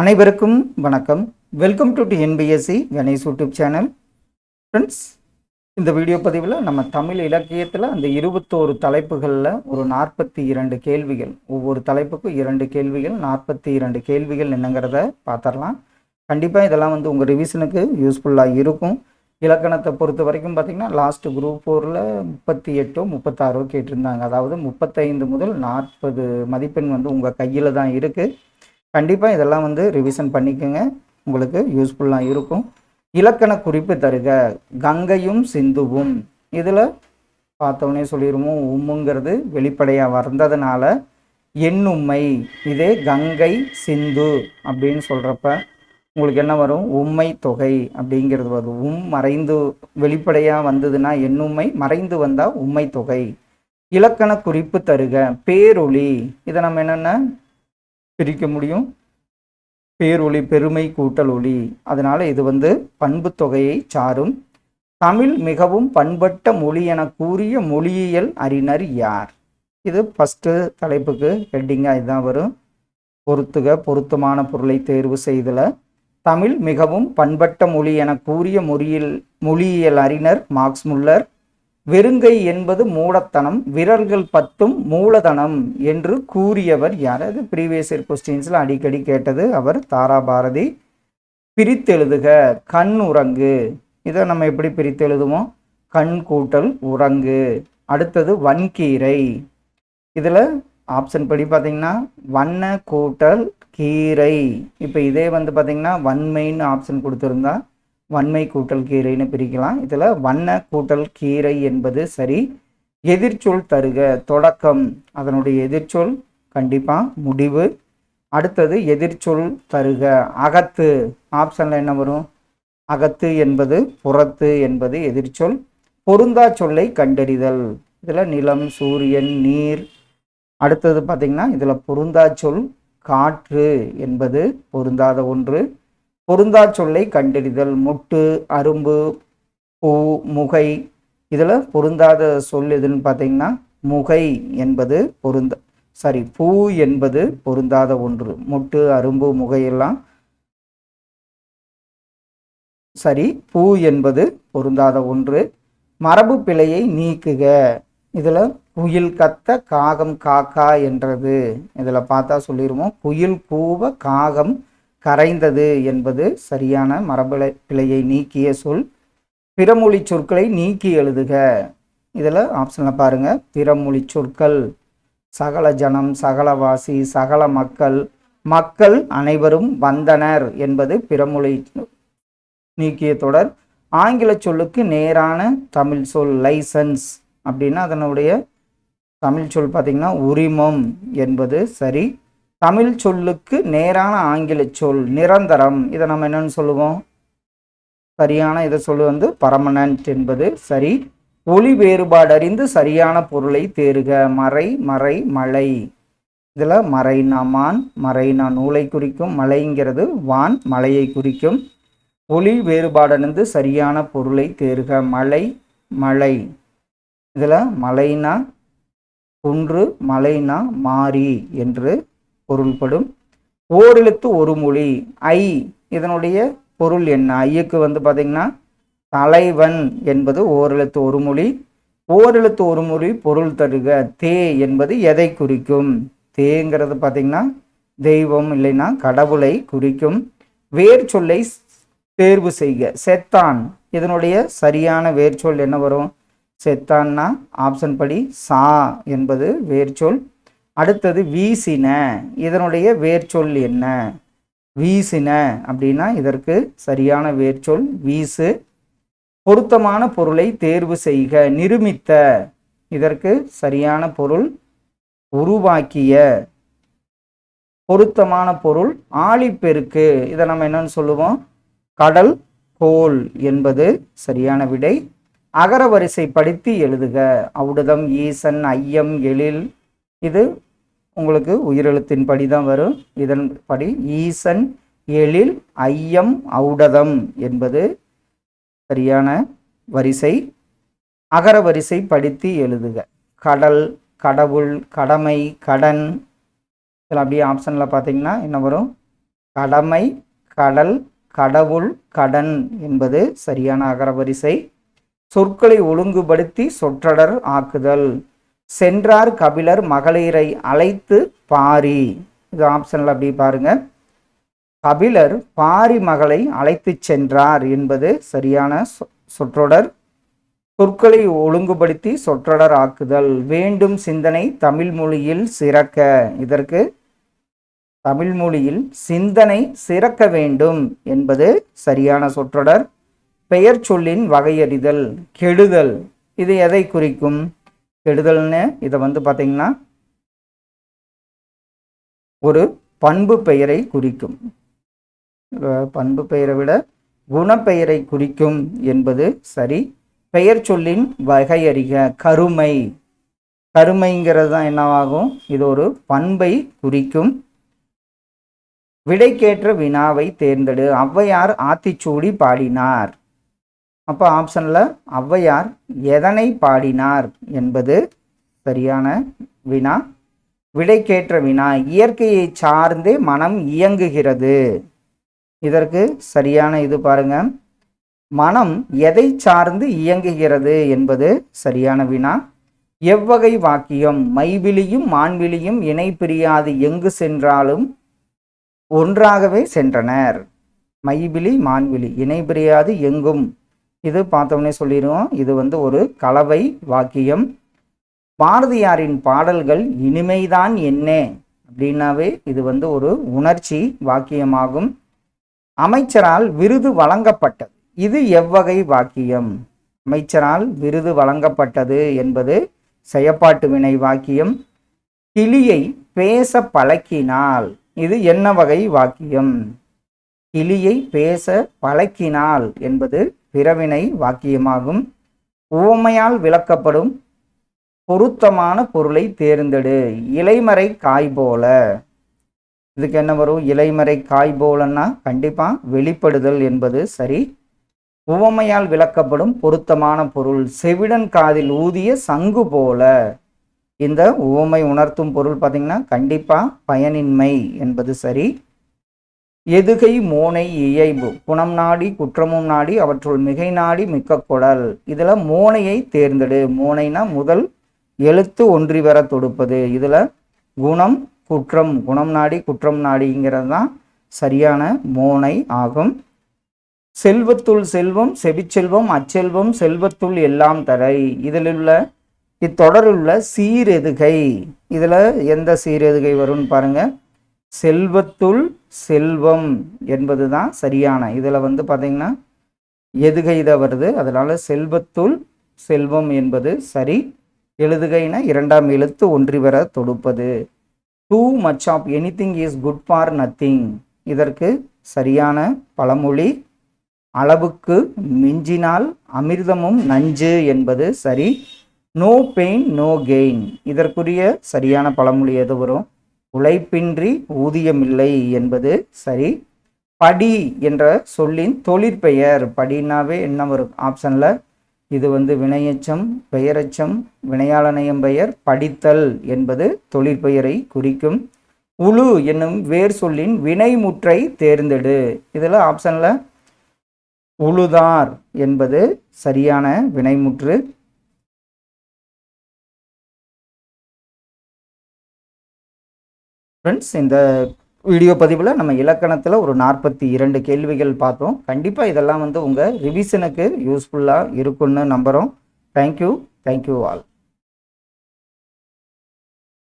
அனைவருக்கும் வணக்கம். Welcome to NPSC Ganesh YouTube channel friends இந்த வீடியோ பதிவில் நம்ம தமிழ் இலக்கியத்தில் அந்த இருபத்தோரு தலைப்புகளில் ஒரு நாற்பத்தி இரண்டு கேள்விகள். ஒவ்வொரு தலைப்புக்கும் இரண்டு கேள்விகள் நாற்பத்தி இரண்டு கேள்விகள் என்னங்கிறத பார்த்துடலாம் கண்டிப்பாக இதெல்லாம் வந்து உங்கள் ரிவிஷனுக்கு யூஸ்ஃபுல்லாக இருக்கும். இலக்கணத்தை பொறுத்த வரைக்கும் பார்த்திங்கன்னா லாஸ்ட் குரூப் ஃபோரில் முப்பத்தி எட்டோ முப்பத்தாறோ கேட்டிருந்தாங்க. அதாவது முப்பத்தைந்து முதல் நாற்பது மதிப்பெண் வந்து உங்கள் கையில் தான் இருக்குது கண்டிப்பாக இதெல்லாம் வந்து ரிவிஷன் பண்ணிக்கோங்க. உங்களுக்கு யூஸ்ஃபுல்லாக இருக்கும். இலக்கண குறிப்பு தருக. கங்கையும் சிந்துவும். இதில் பார்த்தோன்னே சொல்லிடுவோம் உம்முங்கிறது வெளிப்படையாக வந்ததுனால எண்ணும்மை. இதே கங்கை சிந்து அப்படின்னு சொல்கிறப்ப உங்களுக்கு என்ன வரும்? உம்மை தொகை அப்படிங்கிறது வரும் உம் மறைந்து வெளிப்படையாக வந்ததுன்னா எண்ணும்மை மறைந்து வந்தால் உம்மை தொகை. இலக்கண குறிப்பு தருக. பேரொளி. இதை நம்ம என்னென்ன? பிரிக்க முடியும். பேரொளி பெருமை கூட்டல் ஒளி. அதனால் இது வந்து பண்பு தொகையை சாரும். தமிழ் மிகவும் பண்பட்ட மொழி என கூறிய மொழியியல் அறிஞர் யார்? இது ஃபஸ்ட்டு தலைப்புக்கு ஹெட்டிங்காக இதுதான் வரும். பொருத்துக பொருத்தமான பொருளை தேர்வு செய்தல. தமிழ் மிகவும் பண்பட்ட மொழி என கூறிய மொழியில் மொழியியல் அறிஞர் மார்க்ஸ் முல்லர். வெறுங்கை என்பது மூடத்தனம் விரல்கள் பத்தும் மூலதனம் என்று கூறியவர் யார்? அது ப்ரீவியஸ் இயர் கொஸ்டின்ஸில் அடிக்கடி கேட்டது அவர் தாரா பாரதி பிரித்தெழுதுக கண் உறங்கு. இதை நம்ம எப்படி பிரித்தெழுதுவோம் கண் கூட்டல் உறங்கு. அடுத்தது வன்கீரை. இதில் ஆப்ஷன் படி பார்த்தீங்கன்னா வண்ண கூட்டல் கீரை. இப்போ இதே வந்து பார்த்தீங்கன்னா வன்மைன்னு ஆப்ஷன் கொடுத்துருந்தா வன்மை கூட்டல் கீரைன்னு பிரிக்கலாம். இதில் வண்ண கூட்டல் கீரை என்பது சரி எதிர்ச்சொல் தருக தொடக்கம் அதனுடைய எதிர்ச்சொல் கண்டிப்பாக முடிவு. அடுத்தது எதிர்ச்சொல் தருக அகத்து ஆப்ஷனில் என்ன வரும்? அகத்து என்பது புறத்து என்பது எதிர்ச்சொல். பொருந்தா சொல்லை கண்டறிதல். இதில் நிலம் சூரியன் நீர். அடுத்தது பார்த்திங்கன்னா இதில் பொருந்தா சொல் காற்று என்பது பொருந்தாத ஒன்று. பொருந்தா சொல்லை கண்டறிதல் முட்டு அரும்பு பூ முகை இதில் பொருந்தாத சொல் எதுன்னு பார்த்தீங்கன்னா முகை என்பது பொருந்த சாரி பூ என்பது பொருந்தாத ஒன்று. முட்டு அரும்பு முகையெல்லாம் சரி பூ என்பது பொருந்தாத ஒன்று. மரபு பிழையை நீக்குக. இதில் குயில் கத்த காகம் காக்கா என்றது. இதில் பார்த்தா சொல்லிடுவோம் குயில் கூவ காகம் கரைந்தது என்பது சரியான மரபு பிழையை நீக்கிய சொல். பிறமொழி சொற்களை நீக்கி எழுதுக. இதில் ஆப்ஷனில் பாருங்கள் பிறமொழி சொற்கள் சகல ஜனம் சகலவாசி சகல மக்கள். மக்கள் அனைவரும் வந்தனர் என்பது பிறமொழி நீக்கிய தொடர். ஆங்கில சொல்லுக்கு நேரான தமிழ் சொல் லைசன்ஸ் அப்படின்னா அதனுடைய தமிழ் சொல் பார்த்திங்கன்னா உரிமம் என்பது சரி. தமிழ் சொல்லுக்கு நேரான ஆங்கில சொல் நிரந்தரம். இதை நம்ம என்னன்னு சொல்லுவோம்? சரியான இதை சொல்லு வந்து பர்மனன்ட் என்பது சரி. ஒளி வேறுபாடு அறிந்து சரியான பொருளை தேறுக மறை மறை மலை. இதில் மறைனா மான் மறைனா நூலை குறிக்கும். மலைங்கிறது வான் மலையை குறிக்கும். ஒளி வேறுபாடு அறிந்து சரியான பொருளை தேறுக மலை மலை. இதில் மலைனா குன்று மலைனா மாறி என்று பொருள்படும். ஓரெழுத்து ஒரு மொழி. ஐ இதனுடைய பொருள் என்ன? ஐயுக்கு வந்து பார்த்திங்கன்னா தலைவன் என்பது ஓரெழுத்து ஒரு மொழி. ஓரெழுத்து ஒரு மொழி பொருள் தருக. தே என்பது எதை குறிக்கும்? தேங்கிறது பார்த்திங்கன்னா தெய்வம் இல்லைன்னா கடவுளை குறிக்கும். வேர் சொல்லை தேர்வு செய்க. செத்தான் இதனுடைய சரியான வேர்ச்சொல் என்ன வரும்? செத்தான்னா ஆப்ஷன் படி சா என்பது வேர்ச்சொல் அடுத்தது வீசின. இதனுடைய வேர்ச்சொல் என்ன? வீசின அப்படின்னா இதற்கு சரியான வேர்ச்சொல் வீசு. பொருத்தமான பொருளை தேர்வு செய்க. நிருமித்த. இதற்கு சரியான பொருள் உருவாக்கிய. பொருத்தமான பொருள் ஆழிப்பெருக்கு. இதை நம்ம என்னன்னு சொல்லுவோம்? கடல் கோல் என்பது சரியான விடை. அகர வரிசைப்படுத்தி எழுதுக. அவுடதம் ஈசன் ஐயம் எழில் இது உங்களுக்கு உயிரெழுத்தின் படி தான் வரும். இதன் படி ஈசன் எழில் ஐயம் ஔடதம் என்பது சரியான வரிசை. அகர வரிசை படித்து எழுதுக. கடல் கடவுள் கடமை கடன் இதில் அப்படியே ஆப்ஷனில் பார்த்தீங்கன்னா என்ன வரும்? கடமை கடல் கடவுள் கடன் என்பது சரியான அகரவரிசை சொற்களை ஒழுங்குபடுத்தி சொற்றொடர் ஆக்குதல். சென்றார் கபிலர் மகளிரை அழைத்து பாரி. இது ஆப்ஷனில் அப்படி பாருங்க. கபிலர் பாரி மகளை அழைத்துச் சென்றார் என்பது சரியான சொ- சொற்றொடர். சொற்களை ஒழுங்குபடுத்தி சொற்றொடர் ஆக்குதல். வேண்டும் சிந்தனை தமிழ் மொழியில் சிறக்க இதற்கு தமிழ் மொழியில் சிந்தனை சிறக்க வேண்டும் என்பது சரியான சொற்றொடர். பெயர் சொல்லின் வகையறிதல் கெடுதல் இது எதை குறிக்கும்? கெடுதல்னு இதை வந்து பார்த்தீங்கன்னா ஒரு பண்பு பெயரை குறிக்கும். பண்பு பெயரை விட குணப்பெயரை குறிக்கும் என்பது சரி. பெயர் சொல்லின் வகையறிக கருமை. கருமைங்கிறது தான் என்னவாகும்? இது ஒரு பண்பை குறிக்கும். விடைக்கேற்ற வினாவை தேர்ந்தெடு. ஔவையார் ஆத்திச்சூடி பாடினார். அப்போ ஆப்ஷனில் ஔவையார் எதனை பாடினார் என்பது சரியான வினா. விடைக்கேற்ற வினா இயற்கையை சார்ந்தே மனம் இயங்குகிறது. இதற்கு சரியான இது பாருங்க. மனம் எதை சார்ந்து இயங்குகிறது என்பது சரியான வினா. எவ்வகை வாக்கியம் மைவிலியும் மான்விலியும் இணை பிரியாது எங்கு சென்றாலும் ஒன்றாகவே சென்றனர். மைவிழி மான்விழி இணை பிரியாது எங்கும் இது பார்த்தோம்னே சொல்லிடுவோம். இது வந்து ஒரு கலவை வாக்கியம். பாரதியாரின் பாடல்கள் இனிமைதான் என்ன அப்படின்னாவே இது வந்து ஒரு உணர்ச்சி வாக்கியமாகும். அமைச்சரால் விருது வழங்கப்பட்டது. இது எவ்வகை வாக்கியம்? அமைச்சரால் விருது வழங்கப்பட்டது என்பது செயப்பாட்டு வினை வாக்கியம். கிளியை பேச பழக்கினால் இது என்ன வகை வாக்கியம்? கிளியை பேச பழக்கினால் என்பது பிறவினை வாக்கியமாகும். உவமையால் விளக்கப்படும் பொருத்தமான பொருளை தேர்ந்தெடு. இலைமறை காய் போல. இதுக்கு என்ன வரும்? இலைமறை காய் போலன்னா கண்டிப்பாக வெளிப்படுதல் என்பது சரி. உவமையால் விளக்கப்படும் பொருத்தமான பொருள். செவிடன் காதில் ஊதிய சங்கு போல. இந்த உவமை உணர்த்தும் பொருள் பார்த்தீங்கன்னா கண்டிப்பாக பயனின்மை என்பது சரி. எதுகை மோனை இயைபு. குணம் நாடி குற்றமும் நாடி அவற்றுள் மிகை நாடி மிக்க குடல். இதில் மோனையை தேர்ந்தெடு. மோனைனா முதல் எழுத்து ஒன்றி வர தொடுப்பது. இதில் குணம் குற்றம் குணம் நாடி குற்றம் நாடிங்கிறது தான் சரியான மோனை ஆகும். செல்வத்துள் செல்வம் செவிச்செல்வம் அச்செல்வம் செல்வத்துள் எல்லாம் தரை. இதில் உள்ள இத்தொடருள்ள சீரெதுகை. இதில் எந்த சீரெதுகை வரும்னு பாருங்கள் செல்வத்துள் செல்வம் என்பது தான் சரியான. இதில் வந்து பார்த்தீங்கன்னா எதுகை வருது? அதனால செல்வத்துள் செல்வம் என்பது சரி எழுதுகைனா இரண்டாம் எழுத்து ஒன்றி வர தொடுப்பது. Too much of anything is good for nothing இதற்கு சரியான பழமொழி அளவுக்கு மிஞ்சினால் அமிர்தமும் நஞ்சு என்பது சரி நோ பெயின் நோ கெயின் இதற்குரிய சரியான பழமொழி எது வரும்? உழைப்பின்றி ஊதியமில்லை என்பது சரி. படி என்ற சொல்லின் தொழிற்பெயர். படினாவே என்ன வரும். ஆப்ஷனில் இது வந்து வினையச்சம் பெயரச்சம் வினையாளனையம் பெயர் படித்தல் என்பது தொழிற்பெயரை குறிக்கும். உழு என்னும் வேர் சொல்லின் வினைமுற்றை தேர்ந்தெடு. இதில் ஆப்ஷனில் உழுதார் என்பது சரியான வினைமுற்று. ஃப்ரெண்ட்ஸ் இந்த வீடியோ பதிவில் நம்ம இலக்கணத்தில் ஒரு நாற்பத்தி இரண்டு கேள்விகள் பார்த்தோம். கண்டிப்பாக இதெல்லாம் வந்து உங்கள் ரிவிஷனுக்கு யூஸ்ஃபுல்லாக இருக்குன்னு நம்புகிறோம் தேங்க்யூ தேங்க்யூ ஆல்